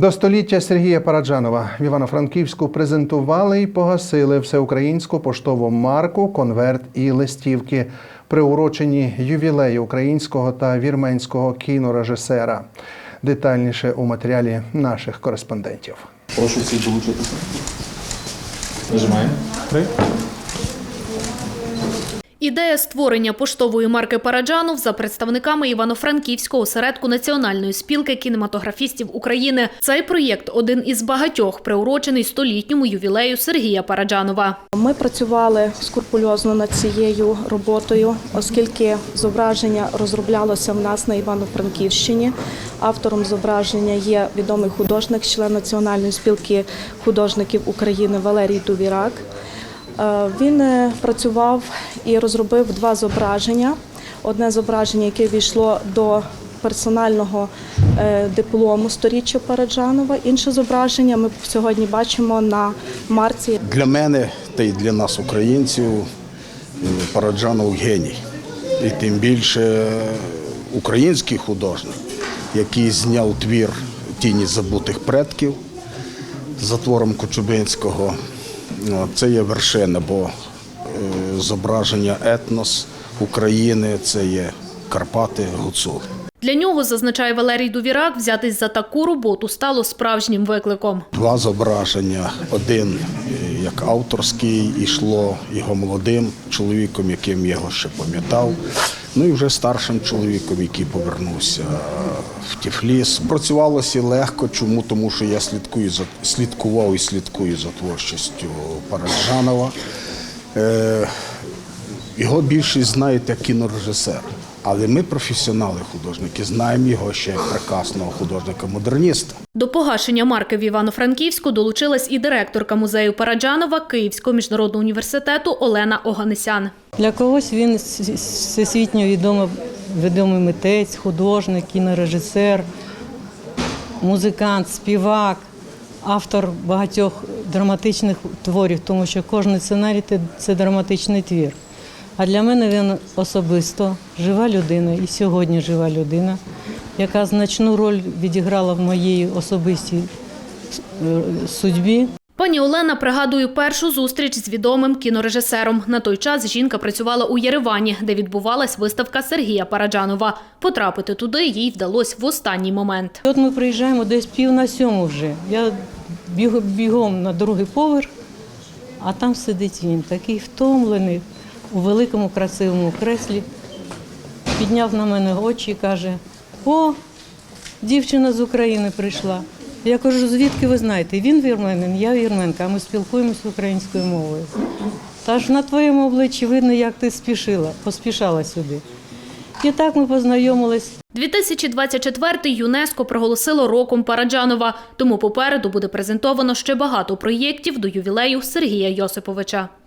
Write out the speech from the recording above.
До століття Сергія Параджанова в Івано-Франківську презентували і погасили всеукраїнську поштову марку, конверт і листівки, приурочені ювілею українського та вірменського кінорежисера. Детальніше у матеріалі наших кореспондентів. Прошу всіх долучитися. Нажимаємо. Три. Ідея створення поштової марки Параджанов за представниками Івано-Франківського осередку Національної спілки кінематографістів України. Цей проєкт один із багатьох приурочений столітньому ювілею Сергія Параджанова. Ми працювали скрупульозно над цією роботою, оскільки зображення розроблялося в нас на Івано-Франківщині. Автором зображення є відомий художник, член Національної спілки художників України Валерій Дувірак. Е, Він е, працював і розробив два зображення. Одне зображення, яке війшло до персонального е, диплому сторіччя Параджанова. Інше зображення ми сьогодні бачимо на марці, Для мене та й для нас, українців, Параджанов геній. І тим більше український художник, який зняв твір Тіні забутих предків за твором Кочубинського. Ну, Це є вершина, бо е, зображення етнос України це є Карпати, Гуцули. Для нього, зазначає Валерій Дувірак, взятись за таку роботу стало справжнім викликом. Два зображення. Один е, як авторський, йшло його молодим чоловіком, яким я його ще пам'ятав. Ну і вже старшим чоловіком, який повернувся в Тіфліс. Працювалося легко. Чому? Тому що я слідкую за слідкував і слідкую за творчістю Параджанова. Е, його більшість знають як кінорежисер. Але ми, професіонали художники, знаємо його ще як прекрасного художника-модерніста. До погашення марки в Івано-Франківську долучилась і директорка музею Параджанова Київського міжнародного університету Олена Оганесян. Для когось він всесвітньо відомий, відомий митець, художник, кінорежисер, музикант, співак, автор багатьох драматичних творів, тому що кожен сценарій це- це драматичний твір. А для мене він особисто жива людина і сьогодні жива людина, яка значну роль відіграла в моїй особистій е, судьбі. Пані Олена пригадує першу зустріч з відомим кінорежисером. На той час жінка працювала у Єревані, де відбувалась виставка Сергія Параджанова. Потрапити туди їй вдалося в останній момент. От ми приїжджаємо десь пів на сьому вже. Я бігом на другий поверх, а там сидить він, такий втомлений, у великому красивому креслі. Підняв на мене очі і каже: О, дівчина з України прийшла. Я кажу, звідки ви знаєте? Він вірменин, я вірменка, а ми спілкуємося українською мовою. Та ж на твоєму обличчі видно, як ти спішила, поспішала сюди. І так ми познайомились. 2024 ЮНЕСКО проголосило роком Параджанова, тому попереду буде презентовано ще багато проєктів до ювілею Сергія Йосиповича.